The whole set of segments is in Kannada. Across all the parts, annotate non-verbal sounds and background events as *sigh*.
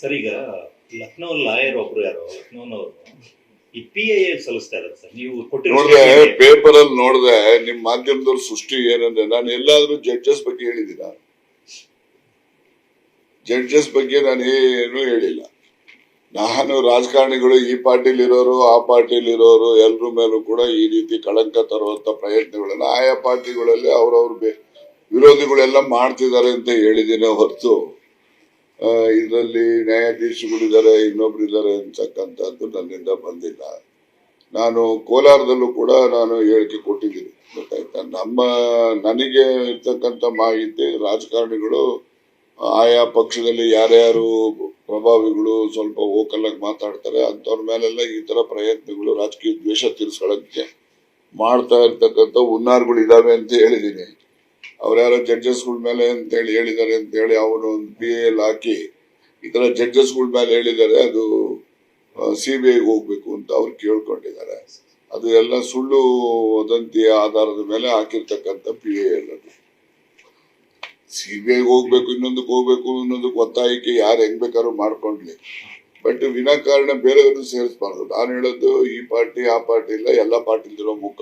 ಸರ್ ಈಗ ಲಕ್ನೋ ಲಾಯರ್ ಒಬ್ರು ಯಾರು ಲಕ್ನೋನವರು ಈ ಪಿ ಐ ಸಲ್ಲಿಸ್ತಾ ಇದ್ದಾರೆ ಸರ್. ನೀವು ಕೊಟ್ಟಿರೋ ನೋಡ್ದೆ ಪೇಪರ್ ಅಲ್ಲಿ ನೋಡ್ದೆ ನಿಮ್ ಮಾಧ್ಯಮದಲ್ಲಿ ಸೃಷ್ಟಿ ಏನಂದ್ರೆ ನಾನು ಎಲ್ಲಾದ್ರೂ ಜಡ್ಜಸ್ ಬಗ್ಗೆ ಹೇಳಿದ್ದೀನ ಜಡ್ಜಸ್ ಬಗ್ಗೆ ನಾನು ಏನು ಹೇಳಿಲ್ಲ. ನಾನು ರಾಜಕಾರಣಿಗಳು ಈ ಪಾರ್ಟಿಲಿ ಇರೋರು ಆ ಪಾರ್ಟಿಲಿ ಇರೋರು ಎಲ್ಲರ ಮೇಲೂ ಕೂಡ ಈ ರೀತಿ ಕಳಂಕ ತರುವಂತ ಪ್ರಯತ್ನಗಳನ್ನ ಆಯಾ ಪಾರ್ಟಿಗಳಲ್ಲಿ ಅವ್ರವ್ರ ವಿರೋಧಿಗಳೆಲ್ಲ ಮಾಡ್ತಿದ್ದಾರೆ ಅಂತ ಹೇಳಿದ್ದೀನಿ ಹೊರತು. ಇದರಲ್ಲಿ ನ್ಯಾಯಾಧೀಶಗಳಿದ್ದಾರೆ ಇನ್ನೊಬ್ರು ಇದ್ದಾರೆ ಅಂತಕ್ಕಂಥದ್ದು ನನ್ನಿಂದ ಬಂದಿಲ್ಲ. ನಾನು ಕೋಲಾರದಲ್ಲೂ ಕೂಡ ನಾನು ಹೇಳಿಕೆ ಕೊಟ್ಟಿದ್ದೀನಿ, ಗೊತ್ತಾಯ್ತಾ? ನಮ್ಮ, ನನಗೆ ಇರ್ತಕ್ಕಂಥ ಮಾಹಿತಿ, ರಾಜಕಾರಣಿಗಳು, ಆಯಾ ಪಕ್ಷದಲ್ಲಿ ಯಾರ್ಯಾರು ಪ್ರಭಾವಿಗಳು ಸ್ವಲ್ಪ ಓಕಲಾಗಿ ಮಾತಾಡ್ತಾರೆ, ಅಂಥವ್ರ ಮೇಲೆಲ್ಲ ಈ ತರ ಪ್ರಯತ್ನಗಳು ರಾಜಕೀಯ ದ್ವೇಷ ತೀರಿಸ್ಕೊಳ್ಳೋಕ್ಕೆ ಮಾಡ್ತಾ ಇರ್ತಕ್ಕಂಥ ಹುನ್ನಾರ್ಗಳು ಇದಾವೆ ಅಂತ ಹೇಳಿದ್ದೀನಿ. ಅವ್ರ್ಯಾರೋ ಜಡ್ಜಸ್ಗಳ ಮೇಲೆ ಅಂತ ಹೇಳಿ ಹೇಳಿದ್ದಾರೆ ಅಂತ ಹೇಳಿ ಅವರು ಒಂದು ಪಿ ಎಲ್ ಹಾಕಿ ಈ ತರ ಜಡ್ಜಸ್ಗಳ ಮೇಲೆ ಹೇಳಿದ್ದಾರೆ, ಅದು ಸಿ ಬಿ ಐಗೆ ಹೋಗ್ಬೇಕು ಅಂತ ಅವ್ರು ಕೇಳ್ಕೊಂಡಿದ್ದಾರೆ. ಅದು ಎಲ್ಲ ಸುಳ್ಳು ವದಂತಿಯ ಆಧಾರದ ಮೇಲೆ ಹಾಕಿರ್ತಕ್ಕಂಥ ಪಿ ಎ ಅದು. ಸಿ ಬಿ ಐಗೆ ಹೋಗ್ಬೇಕು, ಇನ್ನೊಂದಕ್ಕೆ ಹೋಗ್ಬೇಕು, ಇನ್ನೊಂದಕ್ಕೆ ಒತ್ತಾಯಕ್ಕೆ ಯಾರು ಹೆಂಗ್ ಬೇಕಾದ್ರೂ ಮಾಡ್ಕೊಂಡ್ಲಿ. ಬಟ್ ವಿನಾಕಾರಣ ಬೇರೆಯವರು ಸೇರಿಸಬಾರ್ದು. ನಾನು ಹೇಳೋದು ಈ ಪಾರ್ಟಿ ಆ ಪಾರ್ಟಿ ಇಲ್ಲ, ಎಲ್ಲ ಪಾರ್ಟಿಲಿರೋ ಮುಖ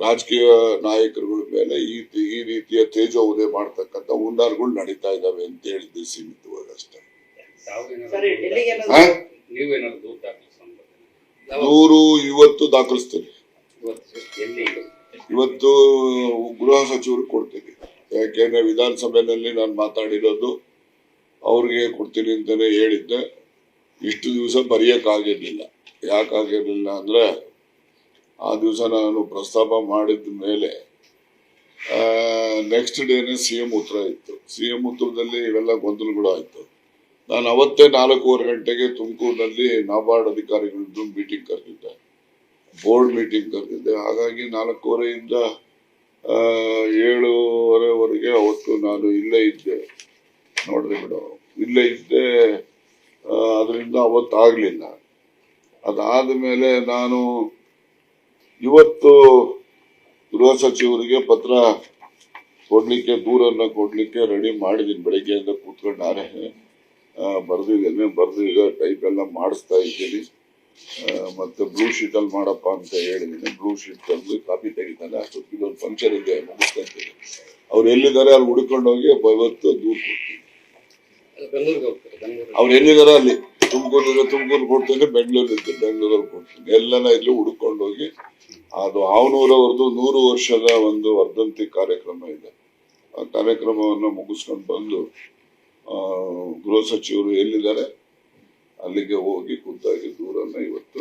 ರಾಜಕೀಯ ನಾಯಕರುಗಳ ಮೇಲೆ ಈ ಈ ರೀತಿಯ ಉದಯ ಮಾಡ್ತಕ್ಕಂಥ ಹುನ್ನಾರಗಳು ನಡೀತಾ ಇದಾವೆ ಅಂತ ಹೇಳಿದ್ದೆ ಸೀಮಿತವಾಗಿ ಅಷ್ಟೇ. ಸರಿ ಡೆಲ್ಲಿಗೆ ಹಾ? ನೀವೇನಾದ್ರು ದೂರ ದಾಖಲಿಸ್ಕೊಂಡು ನೂರು ಇವತ್ತು ದಾಖಲಿಸ್ತೀನಿ. ಇವತ್ತು ಗೃಹ ಸಚಿವರು ಕೊಡ್ತೀನಿ. ಯಾಕೆಂದ್ರೆ ವಿಧಾನಸಭೆಯಲ್ಲಿ ನಾನು ಮಾತಾಡಿರೋದು ಅವ್ರಿಗೆ ಕೊಡ್ತೀನಿ ಅಂತಾನೆ ಹೇಳಿದ್ದೆ. ಇಷ್ಟು ದಿವಸ ಬರೆಯಕ್ಕಾಗಿರ್ಲಿಲ್ಲ. ಯಾಕಾಗಿರ್ಲಿಲ್ಲ ಅಂದ್ರೆ ಆ ದಿವಸ ನಾನು ಪ್ರಸ್ತಾಪ ಮಾಡಿದ ಮೇಲೆ ನೆಕ್ಸ್ಟ್ ಡೇನೆ ಸಿ ಎಂ ಉತ್ತರ ಇತ್ತು. ಸಿ ಎಂ ಉತ್ತರದಲ್ಲಿ ಇವೆಲ್ಲ ಗೊಂದಲಗಳು ಆಯ್ತು. ನಾನು ಅವತ್ತೇ ನಾಲ್ಕೂವರೆ ಗಂಟೆಗೆ ತುಮಕೂರಿನಲ್ಲಿ ನಾಬಾರ್ಡ್ ಅಧಿಕಾರಿಗಳಿದ್ದು ಮೀಟಿಂಗ್ ಕರೆದಿದ್ದೆ. ಬೋರ್ಡ್ ಮೀಟಿಂಗ್ ಕರೆದಿದ್ದೆ. ಹಾಗಾಗಿ ನಾಲ್ಕೂವರೆಯಿಂದ ಏಳೂವರೆವರೆಗೆ ಅವತ್ತು ನಾನು ಇಲ್ಲೇ ಇದ್ದೆ. ನೋಡ್ರಿ ಮೇಡಮ್ ಇಲ್ಲೇ ಇದ್ದೆ ಅದರಿಂದ ಅವತ್ತು ಆಗ್ಲಿಲ್ಲ ಅದಾದ ಮೇಲೆ ನಾನು ಇವತ್ತು ಗೃಹ ಸಚಿವರಿಗೆ ಪತ್ರ ಕೊಡ್ಲಿಕ್ಕೆ ದೂರನ್ನ ಕೊಡ್ಲಿಕ್ಕೆ ರೆಡಿ ಮಾಡಿದೀನಿ. ಬೆಳಿಗ್ಗೆಯಿಂದ ಕೂತ್ಕೊಂಡು ನಾನೇ ಬರೆದಿದ್ದೇನೆ. ಬರೆದು ಈಗ ಟೈಪ್ ಎಲ್ಲ ಮಾಡಿಸ್ತಾ ಇದ್ದೀನಿ. ಮತ್ತೆ ಬ್ಲೂ ಶೀಟ್ ಅಲ್ಲಿ ಮಾಡಪ್ಪ ಅಂತ ಹೇಳಿದ್ದೀನಿ. ಬ್ಲೂ ಶೀಟ್ ತಂದು ಕಾಪಿ ತೆಗಿತಾನೆ. ಅಷ್ಟೊತ್ತಿಗೆ ಒಂದು ಫಂಕ್ಷನ್ ಇದೆ ಮುಗಿಸ್ಕೊಂತೀನಿ ಅವ್ರು ಎಲ್ಲಿದ್ದಾರೆ ಅಲ್ಲಿ ಹುಡ್ಕೊಂಡು ಹೋಗಿ ಇವತ್ತು ದೂರ ಕೊಡ್ತೀನಿ. ಅವ್ರು ಎಲ್ಲಿದ್ದಾರೆ ಅಲ್ಲಿ? ತುಮಕೂರು ತುಮಕೂರು ಕೊಡ್ತೇನೆ ಬೆಂಗಳೂರು ಇತ್ತು ಬೆಂಗಳೂರಲ್ಲಿ ಕೊಡ್ತೀನಿ. ಎಲ್ಲನ ಇಲ್ಲಿ ಹುಡ್ಕೊಂಡು ಹೋಗಿ ಅದು ಆವನೂರವ್ರದ್ದು ನೂರು ವರ್ಷದ ಒಂದು ವರ್ಧಂತಿ ಕಾರ್ಯಕ್ರಮ ಇದೆ. ಆ ಕಾರ್ಯಕ್ರಮವನ್ನು ಮುಗಿಸ್ಕೊಂಡು ಬಂದು ಗೃಹ ಸಚಿವರು ಎಲ್ಲಿದ್ದಾರೆ? ಅಲ್ಲಿಗೆ ಹೋಗಿ ಖುದ್ದಾಗಿ ದೂರನ್ನ ಇವತ್ತು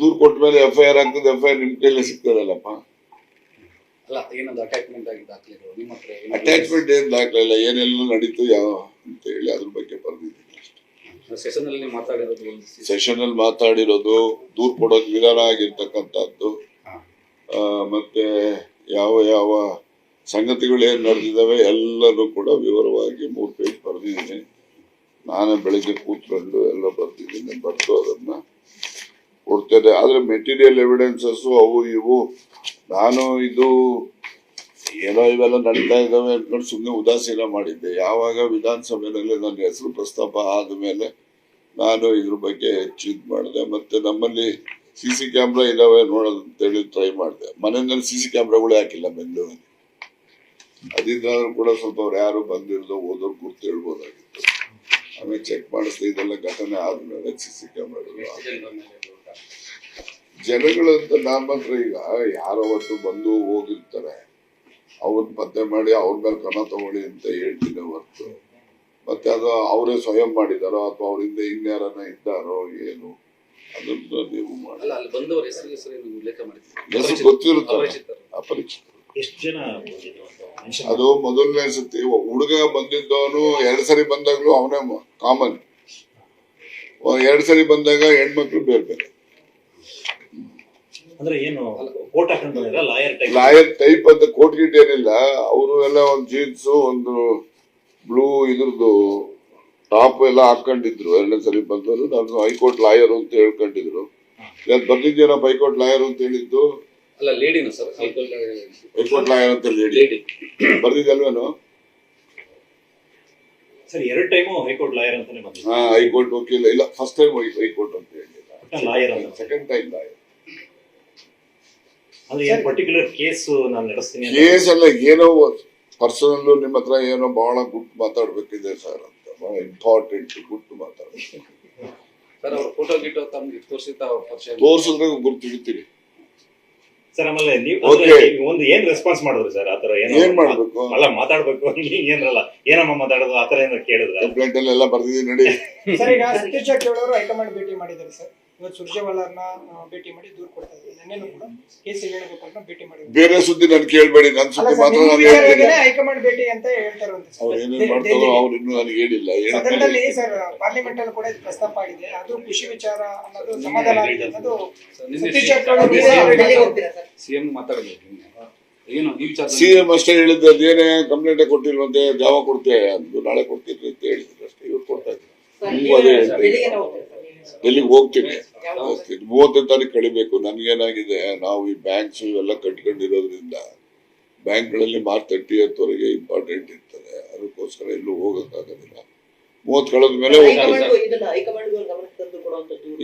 ದೂರ ಕೊಟ್ಟ ಮೇಲೆ ಎಫ್ ಐ ಆರ್ ಆಗ್ತದೆ ಎಫ್ ಐ ಆರ್ ನಿಮ್ ಕೈಲೇ ಸಿಗ್ತದಲ್ಲಪ್ಪ. ಅಲ್ಲ ಏನೊಂದು ಅಟ್ಯಾಚ್ಮೆಂಟ್ ಆಗಿ ದಾಖಲೆಗಳು ನಿಮ್ಮ ಹತ್ರ ಏನಾದ್ರು- ಅಟ್ಯಾಚ್ಮೆಂಟ್ ಏನ್ ದಾಖಲೆ ಇಲ್ಲ ಏನೆಲ್ಲ ನಡೀತು ಯಾವ ಅಂತ ಹೇಳಿ ಅದ್ರ ಬಗ್ಗೆ ಬರ್ದಿದ್ದೀನಿ ಸೆಷನ್ ಅಲ್ಲಿ ಮಾತಾಡಿರೋದು ಒಂದು ಸಿ- ಸೆಷನ್ ಅಲ್ಲಿ ಮಾತಾಡಿರೋದು ದೂರ್ ಕೊಡೋದು ವಿಧಾನ ಆಗಿರ್ತಕ್ಕಂಥದ್ದು ಹಾ. ಆ, ಮತ್ತೆ ಯಾವ ಯಾವ ಸಂಗತಿಗಳು ಏನು ನಡೆದಿದ್ದಾವೆ ಎಲ್ಲರೂ ಕೂಡ ವಿವರವಾಗಿ ಮೂರು ಪೇಜ್ ಬರೆದಿದ್ದೀನಿ. ನಾನೇ ಬೆಳಿಗ್ಗೆ ಕೂತ್ಕೊಂಡು ಎಲ್ಲ ಬರ್ದಿದ್ದೀನಿ ಬರ್ತು ಅದನ್ನ ಕೊಡ್ತೇನೆ. ಆದರೆ ಮೆಟೀರಿಯಲ್ ಎವಿಡೆನ್ಸಸ್ ಅವು ಇವು ನಾನು ಇದು ಏನೋ ಇವೆಲ್ಲ ನಡೀತಾ ಇದ್ದಾವೆ ಅಂದ್ಕೊಂಡು ಸುಮ್ಮನೆ ಉದಾಸೀನ ಮಾಡಿದ್ದೆ. ಯಾವಾಗ ವಿಧಾನಸಭೆಯಲ್ಲಿ ನನ್ನ ಹೆಸರು ಪ್ರಸ್ತಾಪ ಆದ್ಮೇಲೆ ನಾನು ಇದ್ರ ಬಗ್ಗೆ ಹೆಚ್ಚು ಇದು ಮಾಡಿದೆ. ಮತ್ತೆ ನಮ್ಮಲ್ಲಿ ಸಿ ಸಿ ಕ್ಯಾಮ್ರಾ ಇದಾವೆ ನೋಡೋದು ಟ್ರೈ ಮಾಡಿದೆ. ಮನೆಯಲ್ಲಿ ಸಿ ಸಿ ಕ್ಯಾಮ್ರಾಗಳೇ ಹಾಕಿಲ್ಲ ಬೆಂಗಳೂರಲ್ಲಿ. ಅದಿದ್ರಾದ್ರೂ ಕೂಡ ಸ್ವಲ್ಪ ಅವ್ರು ಯಾರು ಬಂದಿರೋದು ಓದೋರು ಗುರ್ತು ಹೇಳ್ಬೋದಾಗಿತ್ತು. ಆಮೇಲೆ ಚೆಕ್ ಮಾಡಿಸ್ದೆ, ಇದೆಲ್ಲ ಘಟನೆ ಆದ್ಮೇಲೆ ಸಿ ಸಿ ಕ್ಯಾಮ್ರಾಗಳು ಜನಗಳಂತ ನಾನ್ ಮಾತ್ರ ಈಗ ಯಾರೋ ಒಂದು ಬಂದು ಹೋಗಿರ್ತಾರೆ. ಅವ್ರನ್ನ ಪತ್ತೆ ಮಾಡಿ ಅವ್ರ ಮೇಲೆ ಕ್ರಮ ತಗೊಳ್ಳಿ ಅಂತ ಹೇಳ್ತೀನಿ ಹೊರತು. ಮತ್ತೆ ಅದು ಅವರೇ ಸ್ವಯಂ ಮಾಡಿದಾರೋ ಅಥವಾ ಅವರಿಂದ ಇನ್ಯಾರನ್ನ ಇದ್ದಾರೋ ಏನು ಅದನ್ನು ನೀವು ಮಾಡಿ. ಅಲ್ಲ ಅಲ್ಲಿ ಬಂದವರ ಹೆಸರು ಹೆಸರು ಏನು ಉಲ್ಲೇಖ ಮಾಡಿದ್ದೀರಿ? ಹೆಸರು ಗೊತ್ತಿರುತ್ತಲ್ಲ. ಅಪರಿಚಿತ ಎಷ್ಟು ಜನ ಬಂದಿದ್ರು ಅಂತ ಅದು ಮೊದಲನೇ ಸತಿ ಹುಡುಗ ಬಂದಿದ್ದವನು ಎರಡ್ ಸರಿ ಬಂದಾಗ್ಲೂ ಅವನೇ ಕಾಮನ್ ಎರಡ್ ಸರಿ ಬಂದಾಗ ಹೆಣ್ಮಕ್ಳು ಬೇರೆ ಬೇರೆ. ಅಂದ್ರೆ ಏನು ಕೋಟ್ ಹಾಕೊಂಡು ಲಾಯರ್ ಟೈಪ್ ಲಾಯರ್ ಟೈಪ್ ಅಂತ ಕೋಟ್ ಗೀಟ್ ಏನಿಲ್ಲ. ಅವರು ಎಲ್ಲ ಒಂದು ಜೀನ್ಸ್ ಒಂದು ಬ್ಲೂ ಇದ್ರದ್ದು ಟಾಪ್ ಎಲ್ಲ ಹಾಕೊಂಡಿದ್ರು ಎರಡನೇ ಸರಿ ಬಂದವರು. ನಾನು ಹೈಕೋರ್ಟ್ ಲಾಯರ್ ಅಂತ ಹೇಳ್ಕೊಂಡಿದ್ರು. ಇವತ್ತು ಬಂದಿದ್ದೇನಪ್ಪ ಹೈಕೋರ್ಟ್ ಲಾಯರ್ ಅಂತ ಹೇಳಿದ್ದು. ಅಲ್ಲ ಲೇಡಿನ ಸರ್ ಹೈಕೋರ್ಟ್ ಲಾಯರ್ ಅಂತ ಹೇಳಿ. ಲೇಡಿ ಬರ್ದಿದ್ದಲ್ವೇನು ಸರ್ ಎರಡು ಟೈಮು ಹೈಕೋರ್ಟ್ ಲಾಯರ್ ಅಂತಾನೆ ಬಂದಿದೆ. ಹಾ ಹೈಕೋರ್ಟ್ ವಕೀಲ. ಇಲ್ಲ ಫಸ್ಟ್ ಟೈಮ್ ಹೈಕೋರ್ಟ್ ಅಂತ ಹೇಳಿಲ್ಲ. Lawyer second time lawyer. ಅಂದ್ರೆ ಏನ್ ಪರ್ಟಿಕ್ಯುಲರ್ ಕೇಸ್ ನಾನು ನಡೆಸ್ತೀನಿ ಕೇಸ್ ಎಲ್ಲ ಏನೋ ಪರ್ಸನಲ್ ನಿಮ್ಮ ಹತ್ರ ಏನೋ ಬಹಳ ಗುಡ್ ಮಾತಾಡ್ಬೇಕಿದೆ ಸರ್ ಅಂತ. ಬಹಳ ಇಂಪಾರ್ಟೆಂಟ್ ಗುಡ್ ಮಾತಾಡ್ಬೇಕು. ಸರ್ ಅವ್ರ ಫೋಟೋ ಗಿಟೋ ತಮ್ಗೆ ತೋರಿಸಿ ತಾವು ಪರಿಚಯ ತೋರ್ಸಿದ್ರೆ ಗುರ್ತು ಹಿಡಿತೀರಿ. ಸರ್ ಆಮೇಲೆ ನೀವು Okay. ಅಂದ್ರೆ ಒಂದು ಏನ್ ರೆಸ್ಪಾನ್ಸ್ ಮಾಡಿದ್ರಿ ಸರ್ ಆತರ ಏನೋ ಏನ್ ಮಾಡ್ಬೇಕು? ಅಲ್ಲ ಮಾತಾಡ್ಬೇಕು. *laughs* ಏನಮ್ಮ ಮಾತಾಡೋದು? ಆತರ ಏನಾರ ಕೇಳಿದ್ರ? ಕಂಪ್ಲೇಂಟ್ ಅಲ್ಲೆಲ್ಲ ಬರ್ದಿದ್ದೀನಿ ನೋಡಿ. ಸರ್ ಈಗ ಸತೀಶ್ ಜಾರಕಿಹೊಳಿ ಅವರು ಹೈಕಮಾಂಡ್ ಭೇಟಿ ಮಾಡಿದ್ದಾರೆ ಸರ್ ಇವತ್ತು ಸುರ್ಜೇವಾಲಾರ್ನ ಆ, ಭೇಟಿ ಮಾಡಿ ದೂರ ಕೊಡ್ತಾ ಇದ್ದಾರೆ. ನೆನ್ನೆನೂ ಕೂಡ ಕೇಸ್ ಹೇಳಬೇಕು ಅಂತ ಭೇಟಿ ಮಾಡಿದ್ದಾರೆ. ಬೇರೆ ಸುದ್ದಿ ನಾನು ಕೇಳಬೇಡಿ ನನ್ ಸುದ್ದಿ ಮಾತ್ರ ನಾನು ಹೇಳ್ತೀನಿ. ವಿಚಾರವಾಗೇನೆ ಹೈಕಮಾಂಡ್ ಭೇಟಿ ಅಂತ. ಅವ್ರು ಏನೇನ್ ಮಾಡ್ತಾರೋ. ಅವ್ರು ಇನ್ನೂ ನನಗೆ ಹೇಳಿಲ್ಲ. ಸದನದಲ್ಲಿ ಸರ್ ಪಾರ್ಲಿಮೆಂಟ್ ಅಲ್ಲಿ ಕೂಡ ಇದು ಪ್ರಸ್ತಾಪ ಆಗಿದೆ. ಅದು ಖುಷಿ ವಿಚಾರ ಅನ್ನೋದು ಸಮಾಧಾನ ಆಗಿದೆ ಸತೀಶ್ ಜಾರಕಿಹೊಳಿ ಸಿಎಂ ಮಾತಾಡಬೇಕು ಏನು ಸಿಎಂ ಅಷ್ಟೇ ಹೇಳಿದ್ದು ಅದೇನೇ ಕಂಪ್ಲೇಂಟ್ ಕೊಟ್ಟಿಲ್ವಂತೆ ಜಾವ ಕೊಡ್ತೇವೆ ಅಂದ್ರು ನಾಳೆ ಕೊಡ್ತೀನಿ ಅಂತ ಹೇಳಿದ್ರು ಅಷ್ಟೇ ಇವ್ರು ಕೊಡ್ತಾ ಇದ್ರು. ಡೆಲ್ಲಿಗೆ ಹೋಗ್ತೀರಾ ಹೋಗ್ತೀನಿ. ಮೂವತ್ತನೇ ತಾರೀಕು ಕಳಿಬೇಕು. ನನ್ಗೇನಾಗಿದೆ? ನಾವು ಈ ಬ್ಯಾಂಕ್ಸ್ ಇವೆಲ್ಲ ಕಟ್ಕೊಂಡಿರೋದ್ರಿಂದ ಬ್ಯಾಂಕ್ಗಳಲ್ಲಿ ಮಾರ್ಚ್ ತರ್ಟಿ ವರೆಗೆ ಇಂಪಾರ್ಟೆಂಟ್ ಇರ್ತದೆ. ಅದಕ್ಕೋಸ್ಕರ ಎಲ್ಲೂ ಹೋಗಕ್ಕಾಗೋದಿಲ್ಲ. ಮೂವತ್ತು ಕಳೆದ ಮೇಲೆ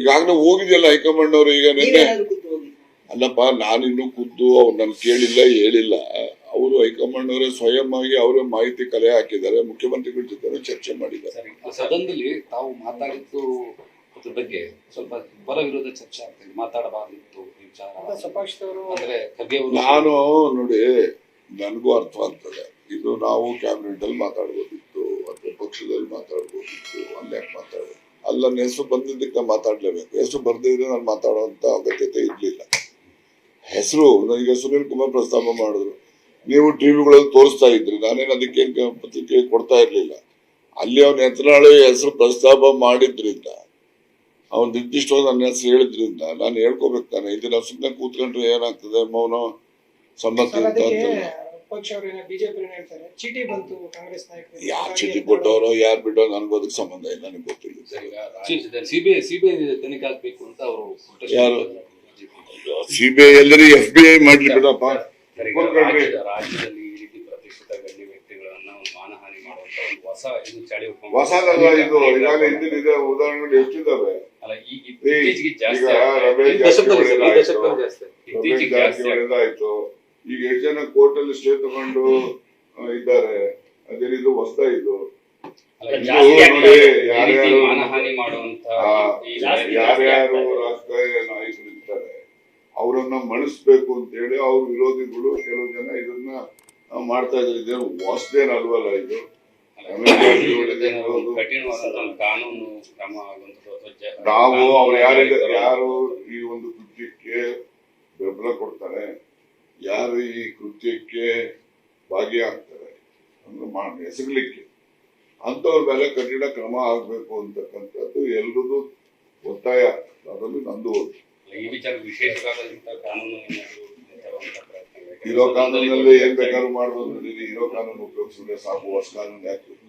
ಈಗಾಗಲೇ ಹೋಗಿದೆಯಲ್ಲ ಹೈಕಮಾಂಡ್ ಅವರು ಈಗ ನಿನ್ನೆ? ಅಲ್ಲಪ್ಪ ನಾನಿನ್ನೂ ಖುದ್ದು ಅವ್ರು ನನ್ ಕೇಳಿಲ್ಲ ಹೇಳಿಲ್ಲ. ಅವರು ಹೈಕಮಾಂಡ್ ಅವರೇ ಸ್ವಯಂ ಆಗಿ ಅವರೇ ಮಾಹಿತಿ ಕಲೆ ಹಾಕಿದ್ದಾರೆ. ಮುಖ್ಯಮಂತ್ರಿಗಳ ಜೊತೆ ಚರ್ಚೆ ಮಾಡಿದ್ದಾರೆ. ಸದನದಲ್ಲಿ ತಾವು ಮಾತಾಡಿದ್ದು ಅದ್ರ ಬಗ್ಗೆ ಸ್ವಲ್ಪ ಬಲ ವಿರೋಧ ಚರ್ಚೆ ಆಗ್ತದೆ ಮಾತಾಡಬಾರ್ದಿತ್ತು ಈ ವಿಚಾರ ಅಂದ್ರೆ ಖರ್ಗೆ ಅವರು ನಾನು ನೋಡಿ ನನಗೂ ಅರ್ಥ ಆಗ್ತದೆ. ಇದು ನಾವು ಕ್ಯಾಬಿನೆಟ್ ಅಲ್ಲಿ ಮಾತಾಡ್ಬೋದಿತ್ತು ಅಥವಾ ಪಕ್ಷದಲ್ಲಿ ಮಾತಾಡ್ಬೋದಿತ್ತು ಅಲ್ಲಿ ಯಾಕೆ ಮಾತಾಡೋದು ಅಲ್ಲ ನನ್ನ ಹೆಸರು ಬಂದಿದ್ದಕ್ಕೆ ನಾನು ಮಾತಾಡ್ಲೇಬೇಕು. ಹೆಸರು ಬರ್ದಿದ್ರೆ ನಾನು ಮಾತಾಡುವಂತ ಅಗತ್ಯತೆ ಇರ್ಲಿಲ್ಲ. ಹೆಸರು ನನಗೆ ಸುನೀಲ್ ಕುಮಾರ್ ಪ್ರಸ್ತಾಪ ಮಾಡಿದ್ರು. ನೀವು ಟಿವಿಗಳಲ್ಲಿ ತೋರಿಸ್ತಾ ಇದ್ರಿ. ನಾನೇನು ಅದಕ್ಕೆ ಪತ್ರಿಕೆ ಕೊಡ್ತಾ ಇರ್ಲಿಲ್ಲ. ಅಲ್ಲಿ ಅವನ ಹೆಸರಾಳು ಹೆಸರು ಪ್ರಸ್ತಾಪ ಮಾಡಿದ್ರಿಂದ ಅವನು ನಿರ್ದಿಷ್ಟವಾಗಿ ನನ್ನ ಹೆಸರು ಹೇಳಿದ್ರಿಂದ ನಾನು ಹೇಳ್ಕೋಬೇಕು ತಾನೆ. ಇದು ನಾವು ಸುಮ್ಮನೆ ಕೂತ್ಕೊಂಡ್ರೆ ಏನಾಗ್ತದೆ? ಮೌನ ಸಮ್ಮತಿ ಅಂತ ಚೀಟಿ ಬಂತು ಕಾಂಗ್ರೆಸ್ ನಾಯಕರು. ಯಾರ್ ಚೀಟಿ ಕೊಟ್ಟವರೋ ಯಾರು ಬಿಟ್ಟೋ ನನ್ಗೂ ಅದಕ್ಕೆ ಸಂಬಂಧ ಇಲ್ಲ ನನಗೆ ಗೊತ್ತಿಲ್ಲ. ಸಿಬಿಐ ಸಿಬಿಐ ತನಿಖೆ ಆಗ್ಬೇಕು ಅಂತ ಅವರು ಯಾರು? ಸಿಬಿಐ ಎಲ್ಲರಿ ಎಫ್ ಬಿ ಐ ಮಾಡ್ಲಿ ಬಿಡಪ್ಪ ರಾಜ್ಯದಲ್ಲಿ ಈ ರೀತಿ ಪ್ರತಿಷ್ಠಿತ ಗಣ್ಯ ವ್ಯಕ್ತಿಗಳನ್ನ ಒಂದು ಮಾನಹಾನಿ ಮಾಡುವಂತ ಒಂದು ಹೊಸ ಇದು ಚಳಿ ಹೊಸ ಇದು ಈಗಾಗಲೇ ಉದಾಹರಣೆಗಳು ಎಷ್ಟಿದಾವೆ ಅಲ್ಲ ಈಗ ಇತ್ತೀಚೆಗೆ ಜಾಸ್ತಿ. ರಮೇಶ್ ಜಾರಕಿಹೊಳಿ ಆಯ್ತು. ಎಷ್ಟು ಜನ ಕೋರ್ಟ್ ಅಲ್ಲಿ ಸ್ಟೇ ತಗೊಂಡು ಇದ್ದಾರೆ? ಹೊಸ್ತಾ. ಈ ರೀತಿ ಈ ಜಾಸ್ತಿ ಯಾರ್ಯಾರು ರಾಜಕೀಯ ನಾಯಕರು ಇರ್ತಾರೆ ಅವರನ್ನ ಮಣಿಸ್ಬೇಕು ಅಂತ ಹೇಳಿ ಅವ್ರ ವಿರೋಧಿಗಳು ಕೆಲವು ಜನ ಇದನ್ನ ಮಾಡ್ತಾ ಇದ್ದಾರೆ. ಇದೇನು ಹೊಸದೇನು ಅಲ್ವಲ್ಲ ಇದು? ಕಾನೂನು ಕ್ರಮ ಆಗುವಂಥದ್ದು ನಾವು ಅವ್ರು ಯಾರಿಗ ಯಾರು ಈ ಒಂದು ಕೃತ್ಯಕ್ಕೆ ಬೆಂಬಲ ಕೊಡ್ತಾರೆ ಯಾರು ಈ ಕೃತ್ಯಕ್ಕೆ ಭಾಗಿಯಾಗ್ತಾರೆ ಅಂದ್ರೆ ಮಾಡಿ ಎಸಗಲಿಕ್ಕೆ ಅಂತವ್ರ ಮೇಲೆ ಕಠಿಣ ಕ್ರಮ ಆಗ್ಬೇಕು ಅಂತಕ್ಕಂಥದ್ದು ಎಲ್ರದ್ದು ಒತ್ತಾಯ ಅದರಲ್ಲಿ ನಂದು. ಈ ವಿಚಾರ ವಿಶೇಷವಾದಂತ ಕಾನೂನು ಇರೋ ಕಾನೂನಲ್ಲಿ ಏನ್ ಬೇಕಾದ್ರೂ ಮಾಡ್ಬೋದು. ಇರೋ ಕಾನೂನು ಉಪಯೋಗಿಸಿದ್ರೆ ಸಾಕು ಹೊಸ ಕಾನೂನು ಯಾಕೆ?